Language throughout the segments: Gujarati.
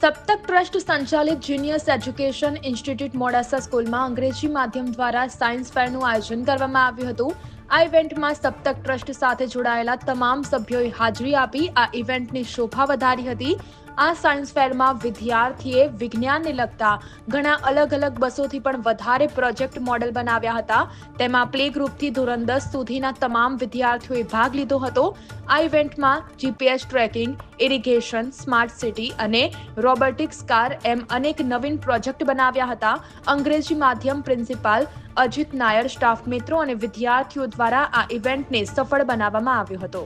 ટ્રસ્ટ સંચાલિત જીનિયસ એજ્યુકેશન ઇન્સ્ટિટ્યૂટ મોડાસા સ્કૂલમાં અંગ્રેજી માધ્યમ દ્વારા સાયન્સ ફેરનું આયોજન કરવામાં આવ્યું હતું. આ ઇવેન્ટમાં સપ્તક ટ્રસ્ટ સાથે જોડાયેલા તમામ સભ્યોએ હાજરી આપી આ ઇવેન્ટની શોભા વધારી હતી. આ સાયન્સ ફેરમાં વિદ્યાર્થીએ વિજ્ઞાનને લગતા ઘણા અલગ અલગ બસોથી પણ વધારે પ્રોજેક્ટ મોડેલ બનાવ્યા હતા. તેમાં પ્લે ગ્રુપથી ધોરણ દસ સુધીના તમામ વિદ્યાર્થીઓએ ભાગ લીધો હતો. આ ઇવેન્ટમાં GPS tracking, irrigation, smart city અને રોબોટિક્સ કાર એમ અનેક નવીન પ્રોજેક્ટ બનાવ્યા હતા. અંગ્રેજી માધ્યમ પ્રિન્સિપાલ અજીત નાયર સ્ટાફ મિત્રો અને વિદ્યાર્થીઓ દ્વારા આ ઇવેન્ટને સફળ બનાવવામાં આવ્યો હતો.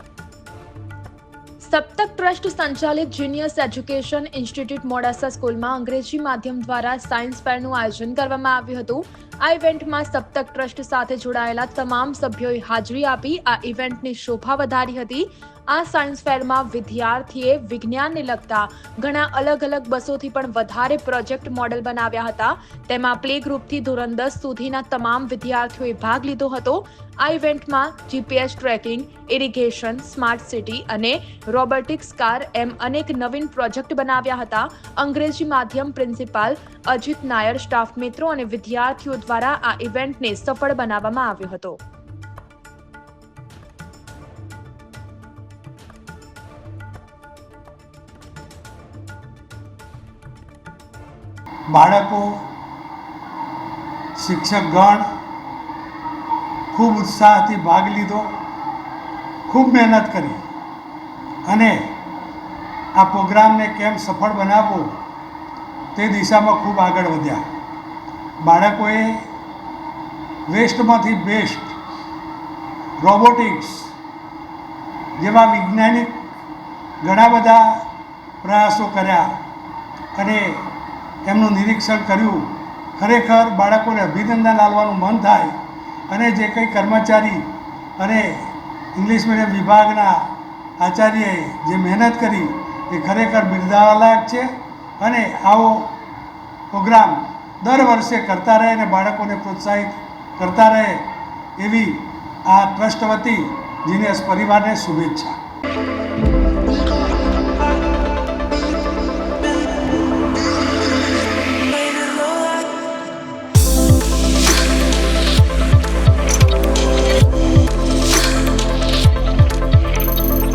સપ્તક ટ્રસ્ટ સંચાલિત જીનિયસ એજ્યુકેશન ઇન્સ્ટિટ્યૂટ મોડાસા સ્કૂલમાં અંગ્રેજી માધ્યમ દ્વારા સાયન્સ ફેરનું આયોજન કરવામાં આવ્યું હતું. આ ઇવેન્ટમાં સપ્તક ટ્રસ્ટ સાથે જોડાયેલા તમામ સભ્યોએ હાજરી આપી આ ઇવેન્ટની શોભા વધારી હતી. આ સાયન્સ ફેરમાં વિદ્યાર્થીએ વિજ્ઞાનને લગતા ઘણા અલગ અલગ બસોથી પણ વધારે પ્રોજેક્ટ મોડેલ બનાવ્યા હતા. તેમાં પ્લે ગ્રુપથી ધોરણ દસ સુધીના તમામ વિદ્યાર્થીઓએ ભાગ લીધો હતો. આ ઇવેન્ટમાં GPS tracking, irrigation, smart city અને રોબોટિક્સ કાર એમ અનેક નવીન પ્રોજેક્ટ બનાવ્યા હતા. અંગ્રેજી માધ્યમ પ્રિન્સિપાલ અજીત નાયર સ્ટાફ મિત્રો અને વિદ્યાર્થીઓ દ્વારા આ ઇવેન્ટને સફળ બનાવવામાં આવ્યો હતો. બાળકો, શિક્ષકગણ ખૂબ ઉત્સાહથી ભાગ લીધો, ખૂબ મહેનત કરી. અને આ પ્રોગ્રામને કેમ સફળ બનાવવો તે દિશામાં ખૂબ આગળ વધ્યા. બાળકોએ વેસ્ટમાંથી બેસ્ટ રોબોટિક્સ જેવા વૈજ્ઞાનિક ઘણા બધા પ્રયાસો કર્યા અને એમનું નિરીક્ષણ કર્યું. ખરેખર બાળકોને અભિનંદન લાવવાનું મન થાય અને જે કંઈ કર્મચારી અને ઇંગ્લિશ મીડિયમ વિભાગના આચાર્યએ જે મહેનત કરી એ ખરેખર બિરદાવાલાયક છે અને આવો પ્રોગ્રામ દર વર્ષે કરતા રહે અને બાળકોને પ્રોત્સાહિત કરતા રહે એવી આ ટ્રસ્ટ વતી જીનેશ પરિવારને શુભેચ્છા.